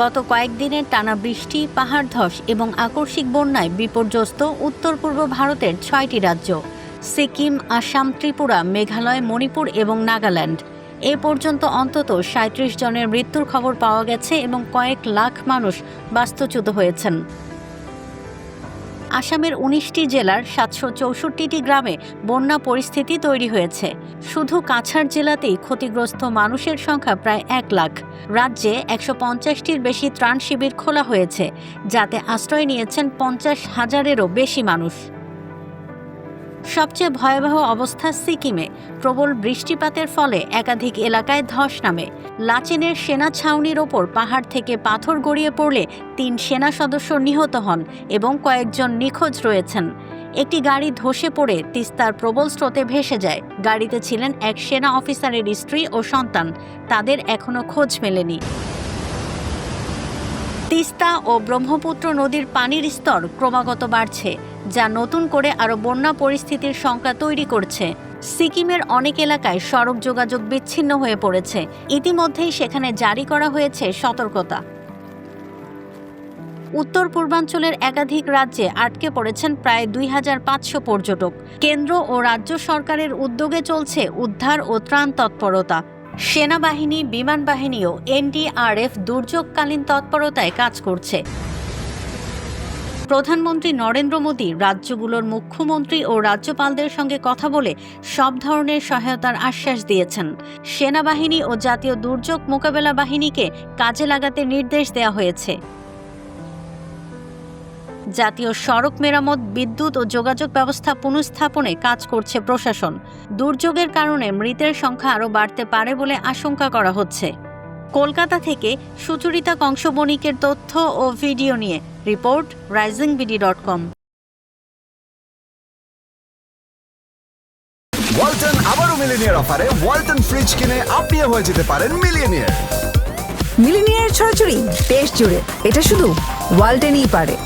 গত কয়েকদিনের টানা বৃষ্টি, পাহাড় ধস এবং আকস্মিক বন্যায় বিপর্যস্ত উত্তর পূর্ব ভারতের ছয়টি রাজ্য, সিকিম, আসাম, ত্রিপুরা, মেঘালয়, মণিপুর এবং নাগাল্যান্ড। এ পর্যন্ত অন্তত সাঁত্রিশ জনের মৃত্যুর খবর পাওয়া গেছে এবং কয়েক লাখ মানুষ বাস্তুচ্যুত হয়েছেন। আসামের উনিশটি জেলার সাতশো চৌষট্টিটি গ্রামে বন্যা পরিস্থিতি তৈরি হয়েছে। শুধু কাছাড় জেলাতেই ক্ষতিগ্রস্ত মানুষের সংখ্যা প্রায় এক লাখ। রাজ্যে একশো পঞ্চাশটির বেশি ত্রাণ শিবির খোলা হয়েছে, যাতে আশ্রয় নিয়েছেন পঞ্চাশ হাজারেরও বেশি মানুষ। সবচেয়ে ভয়াবহ অবস্থা সিকিমে। প্রবল বৃষ্টিপাতের ফলে একাধিক এলাকায় ধস নামে। লাচেনের সেনা ছাউনির ওপর পাহাড় থেকে পাথর গড়িয়ে পড়লে তিন সেনা সদস্য নিহত হন এবং কয়েকজন নিখোঁজ রয়েছেন। একটি গাড়ি ধসে পড়ে তিস্তার প্রবল স্রোতে ভেসে যায়। গাড়িতে ছিলেন এক সেনা অফিসারের স্ত্রী ও সন্তান। তাদের এখনও খোঁজ মেলেনি। তিস্তা ও ব্রহ্মপুত্র নদীর পানির স্তর ক্রমাগত বাড়ছে, যা নতুন করে আরও বন্যা পরিস্থিতির শঙ্কা তৈরি করছে। সিকিমের অনেক এলাকায় সড়ক যোগাযোগ বিচ্ছিন্ন হয়ে পড়েছে। ইতিমধ্যেই সেখানে জারি করা হয়েছে সতর্কতা। উত্তর পূর্বাঞ্চলের একাধিক রাজ্যে আটকে পড়েছেন প্রায় দুই হাজার পাঁচশো পর্যটক। কেন্দ্র ও রাজ্য সরকারের উদ্যোগে চলছে উদ্ধার ও ত্রাণ তৎপরতা। সেনাবাহিনী, বিমান বাহিনীও এনডিআরএফ দুর্যোগকালীন তৎপরতায় কাজ করছে। প্রধানমন্ত্রী নরেন্দ্র মোদী রাজ্যগুলোর মুখ্যমন্ত্রী ও রাজ্যপালদের সঙ্গে কথা বলে সব ধরনের সহায়তার আশ্বাস দিয়েছেন। সেনাবাহিনী ও জাতীয় দুর্যোগ মোকাবেলা বাহিনীকে কাজে লাগাতে নির্দেশ দেওয়া হয়েছে। জাতীয় সড়ক মেরামত বিদ্যুৎ ও যোগাযোগ ব্যবস্থা পুনঃস্থাপনে কাজ করছে প্রশাসন। দুর্যোগের কারণে মৃতের সংখ্যা আরও বাড়তে পারে বলে আশঙ্কা করা হচ্ছে। কলকাতা থেকে সুচরিতা কংসবণিকের তথ্য ও ভিডিও নিয়ে report rising BD dot com. Walton আবারও মিলিনিয়ার অফারে ওয়ালটন ফ্রিজ কিনে আপনিও হয়ে যেতে পারেন মিলিয়নিয়ার মিলিনিয়ার ছড়াছড়ি দেশ জুড়ে। এটা শুধু ওয়ালটেনই পারে।